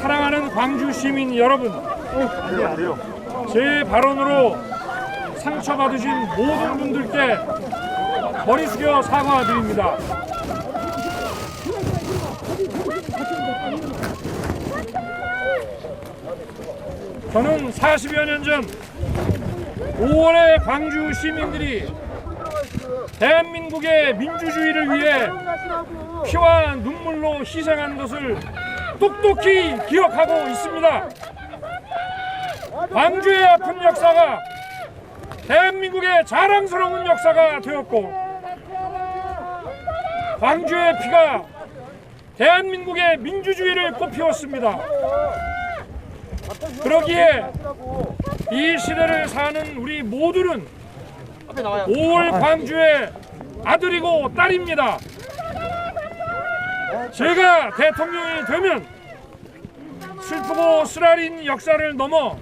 사랑하는 광주 시민 여러분, 제 발언으로 상처받으신 모든 분들께 머리 숙여 사과드립니다. 저는 40여 년 전 5월에 광주 시민들이 대한민국의 민주주의를 위해 피와 눈물로 희생한 것을 똑똑히 기억하고 있습니다. 광주의 아픈 역사가 대한민국의 자랑스러운 역사가 되었고 광주의 피가 대한민국의 민주주의를 꽃피웠습니다. 그러기에 이 시대를 사는 우리 모두는 5월 광주의 아들이고 딸입니다. 제가 대통령이 되면 슬프고 쓰라린 역사를 넘어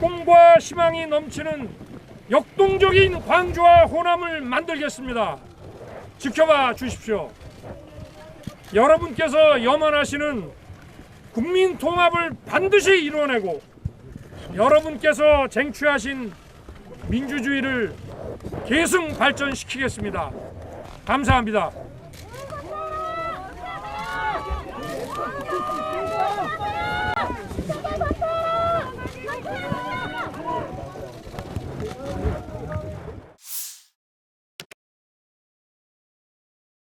꿈과 희망이 넘치는 역동적인 광주와 호남을 만들겠습니다. 지켜봐 주십시오. 여러분께서 염원하시는 국민 통합을 반드시 이뤄내고 여러분께서 쟁취하신 민주주의를 계승 발전시키겠습니다. 감사합니다.